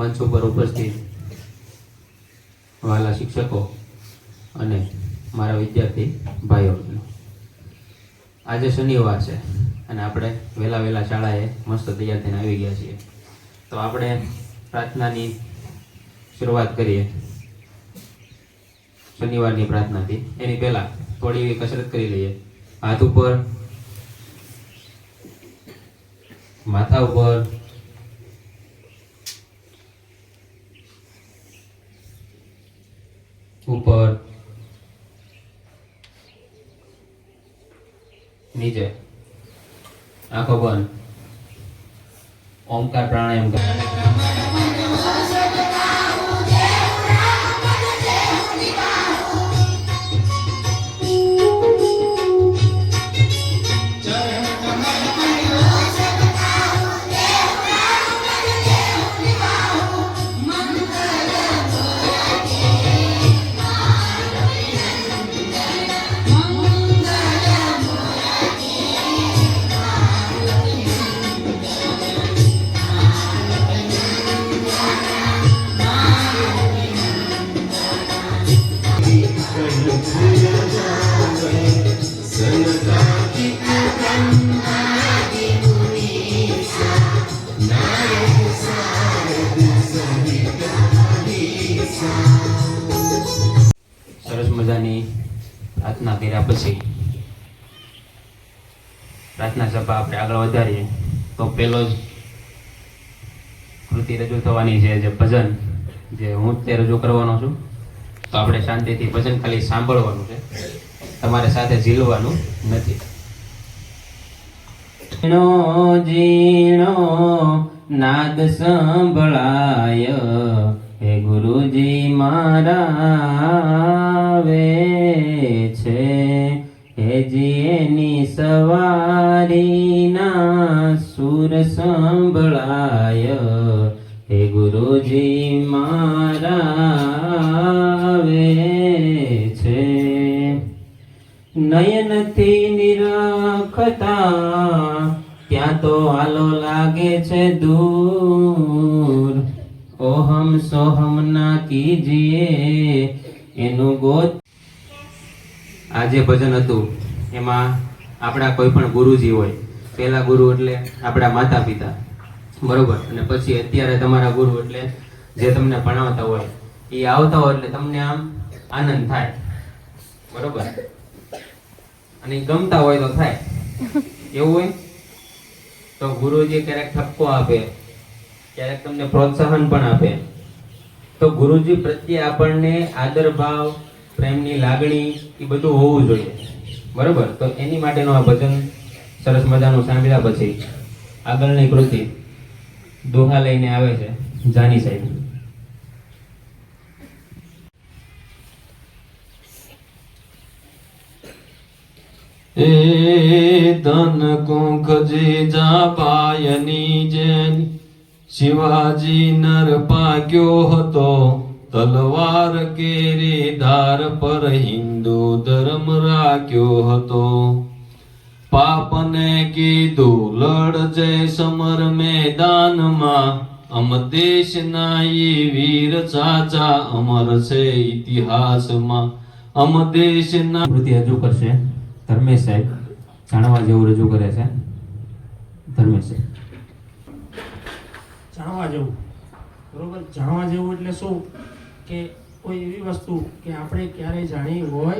મંચ ઉપર ઉપસ્થિત વાલા શિક્ષકો અને મારા વિદ્યાર્થી ભાઈઓ. આજે શનિવાર છે અને આપણે વહેલા વહેલા શાળાએ મસ્ત તૈયાર થઈને આવી ગયા છીએ. તો આપણે પ્રાર્થનાની શરૂઆત કરીએ. શનિવારની પ્રાર્થનાથી. એની પહેલા થોડી એવી કસરત કરી લઈએ. હાથ ઉપર, માથા ઉપર ઉપર. નીચે. આંખો બંધ. ઓમકાર પ્રાણાયામ સરસ મજાની પ્રાર્થના કર્યા પછી પ્રાર્થના સભા આપણે આગળ વધારીએ. તો પેલો જ કૃતિ રજૂ થવાની છે જે ભજન, જે હું તે રજૂ કરવાનો છું. તો આપણે શાંતિથી ભજન ખાલી સાંભળવાનું છે. તમારે સાથે ઝીલવાનું નથી. ઝીણો ઝીણો નાદ સંભળાય. હે ગુરુજી મારા વે છે. હે એની સવારીના સુર સંભળાય. હે ગુરુજી મારા આવે છે. નયનથી નિરખતા ત્યાં તો આલો લાગે છે દૂર. ઓહમ સોહમ ના કીજીએ એનું ગોત. આ જે ભજન હતું. એમાં આપણા કોઈ પણ ગુરુજી હોય. પહેલા ગુરુ એટલે આપણા માતા પિતા બરોબર? અને પછી અત્યારે તમારા ગુરુ એટલે જે તમને ભણાવતા હોય, એ આવતા હોય એટલે તમને આમ આનંદ થાય. બરોબર? અને ગમતા હોય તો થાય. એવું હોય? તો ગુરુજી ક્યારેક ઠપકો આપે, ક્યારેક તમને પ્રોત્સાહન પણ આપે. તો ગુરુજી પ્રત્યે આપણને આદર ભાવ, પ્રેમની લાગણી એ બધું હોવું જોઈએ. બરોબર? તો એની માટેનું આ ભજન સરસ મજાનું સાંભળ્યા પછી આગળની કૃતિ દોહા લઈને આવે છે, જાની સાહેબ. એ ધન કુંખજી જાપાયની જેન શિવાજી નર પાક્યો હતો, તલવાર કેરી ધાર પર હિન્દુ ધર્મ રાખ્યો હતો. પાપને કીધું લડજે સમર મેદાનમાં, અમ દેશના ઈ વીર ચાચા અમર છે ઇતિહાસમાં, અમ દેશના કૃતિ રજૂ કરશે. ધર્મેશ સાહેબ જાણવા જેવું રજૂ કરે છે. ધર્મેશ સાહેબ. જાણવા જેવું. બરોબર? જાણવા જેવું એટલે શું? કે કોઈ એવી વસ્તુ કે આપણે ક્યારેય જાણી હોય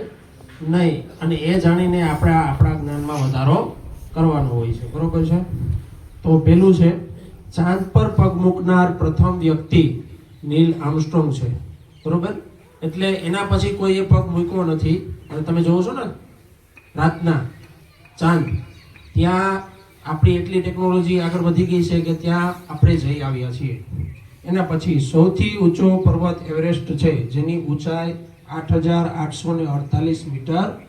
નહીં અને એ જાણીને આપણે આપણા જ્ઞાનમાં વધારો કરવાનો હોય છે. બરોબર છે? તો પેલું છે, ચાંદ પર પગ મૂકનાર પ્રથમ વ્યક્તિ નીલ આર્મસ્ટ્રોંગ છે. બરોબર? એટલે એના પછી કોઈએ પગ મૂક્યો નથી. અને તમે જોવો છો ને રાતના, ચાંદ. ત્યાં આપણી એટલી ટેકનોલોજી આગળ વધી ગઈ છે કે ત્યાં આપણે જઈ આવ્યા છીએ. એના પછી સૌથી ઊંચો પર્વત એવરેસ્ટ છે, જેની ઊંચાઈ આઠ હજાર આઠસો ને અડતાલીસ મીટર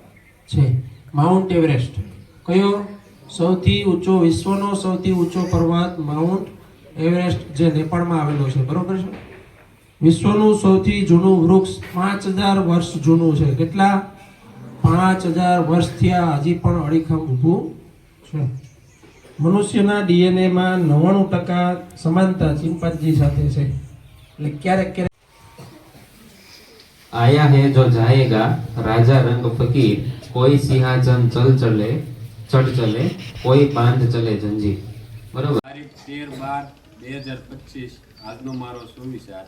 છે. માઉન્ટ એવરેસ્ટ કયો? સૌથી ઊંચો, વિશ્વનો સૌથી ઊંચો પર્વત માઉન્ટ એવરેસ્ટ જે નેપાળમાં આવેલો છે. બરોબર છે? વિશ્વનું સૌથી જૂનું વૃક્ષ પાંચ હજાર વર્ષ જૂનું છે. કેટલા? પાંચ હજાર વર્ષ થયા હજી પણ અડીખમ ઊભું છે મનુષ્યના ડીએનએમાં નવ્વાણું ટકા સમાનતા ચિમ્પાન્જી સાથે છે એટલે ક્યારેક ક્યારેક आया है जो जाएगा राजा रंग फकीर कोई सिंहासन चल चले चढ़ चले कोई बांध चले जंजीर बरोबर તારીખ તેર બાર બે હજાર પચીસ આજનો મારો સુવિચાર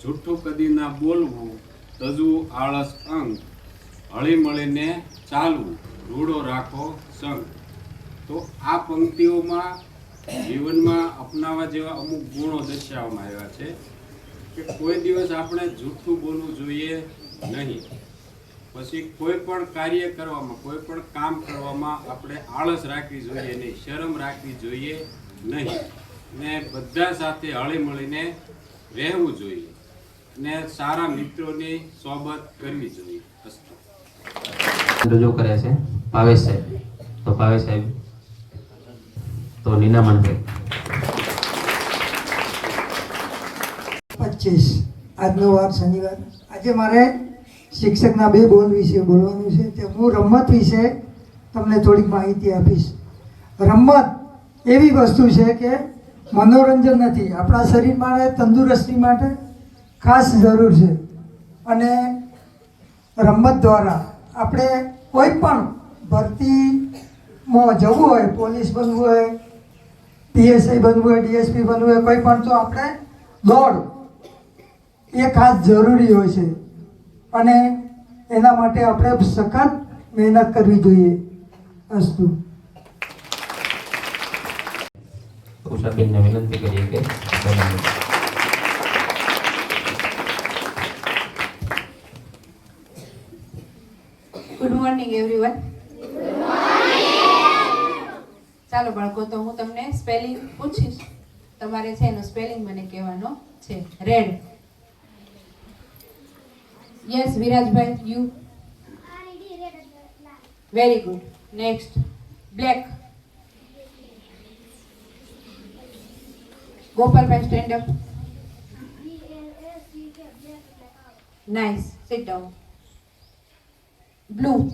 જૂઠું કદી ના બોલવું તજવું આળસ અંગ હળી મળીને ચાલવું, રૂડો રાખો, સંગ. તો આ પંક્તિઓમાં જીવનમાં અપનાવવા જેવા અમુક ગુણો દર્શાવવામાં આવ્યા છે કે કોઈ દિવસ આપણે જૂઠું બોલવું જોઈએ નહીં. પછી કોઈ પણ કાર્ય કરવામાં, કોઈ પણ કામ કરવામાં આપણે આળસ રાખવી જોઈએ નહીં, શરમ રાખવી જોઈએ નહીં. ને બધા સાથે હળીમળીને રહેવું જોઈએ. ને સારા મિત્રોની સોબત કરવી જોઈએ. અસ્તુ. રજૂ કરે છે. ભાવેશ સાહેબ. તો ભાવેશ સાહેબ. તો નીના ભાઈ પચીસ. આજનો વાર શનિવાર. આજે મારે શિક્ષકના બે બોલ વિશે બોલવાનું છે. તે હું રમત વિશે તમને થોડીક માહિતી આપીશ. રમત એવી વસ્તુ છે કે મનોરંજન નથી. આપણા શરીર માટે, તંદુરસ્તી માટે ખાસ જરૂર છે. અને રમત દ્વારા આપણે કોઈ પણ ભરતીમાં જવું હોય, પોલીસ બનવું હોય, પીએસઆઈ બનવું હોય, ડીએસપી બનવું હોય, કોઈ પણ, તો આપણે દોડ એ ખાસ જરૂરી હોય છે. અને એના માટે આપણે સખત મહેનત કરવી જોઈએ અસ્તુ. ઉષાબેનને વિનંતી કરીએ કે મોર્નિંગ એવરીવન ચાલો, બાળકો, તો હું તમને સ્પેલિંગ પૂછીશ. તમારે છે એનો સ્પેલિંગ મને કહેવાનો છે. Red yes વિરાજભાઈ you very good next black Gopalbhai stand up nice sit down blue.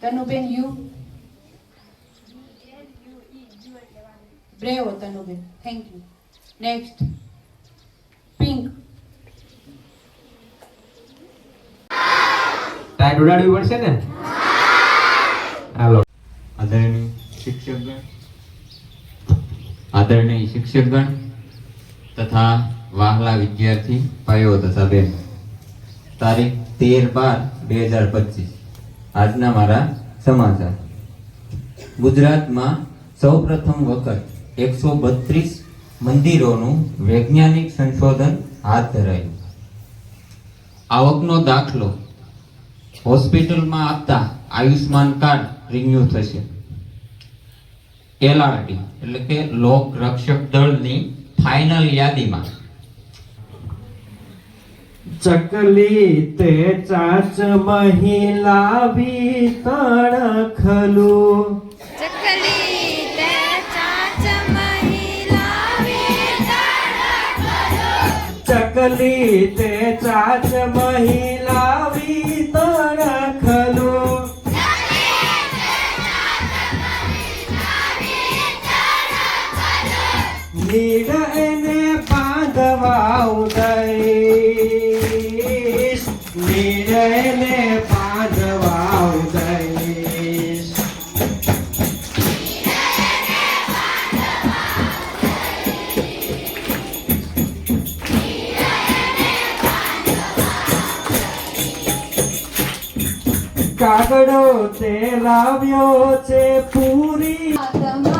તનુબેન you bravo તનુબેન thank you next pink kite ઉડાડવી પડશે ને હાલો આદરણીય શિક્ષકગણ. આદરણીય શિક્ષકગણ તથા વાહલા વિદ્યાર્થી ભાઈઓ તથા બહેનો તારીખ તેર બાર બે હજાર પચીસ. આજના મારા સમાચાર. ગુજરાતમાં સૌપ્રથમ વખત એકસો બત્રીસ મંદિરોનું વૈજ્ઞાનિક સંશોધન હાથ ધરાયું. આવકનો દાખલો. હોસ્પિટલમાં આપતા આયુષ્માન કાર્ડ રિન્યુ થશે. એલઆરડી એટલે કે લોક રક્ષક દળની ફાઇનલ યાદીમાં. ચકલી તે ચાચ મહિલાવી તણખલું ચકલી તે ચાચ મહિલાવી કાગડો તે લાવ્યો છે પૂરી.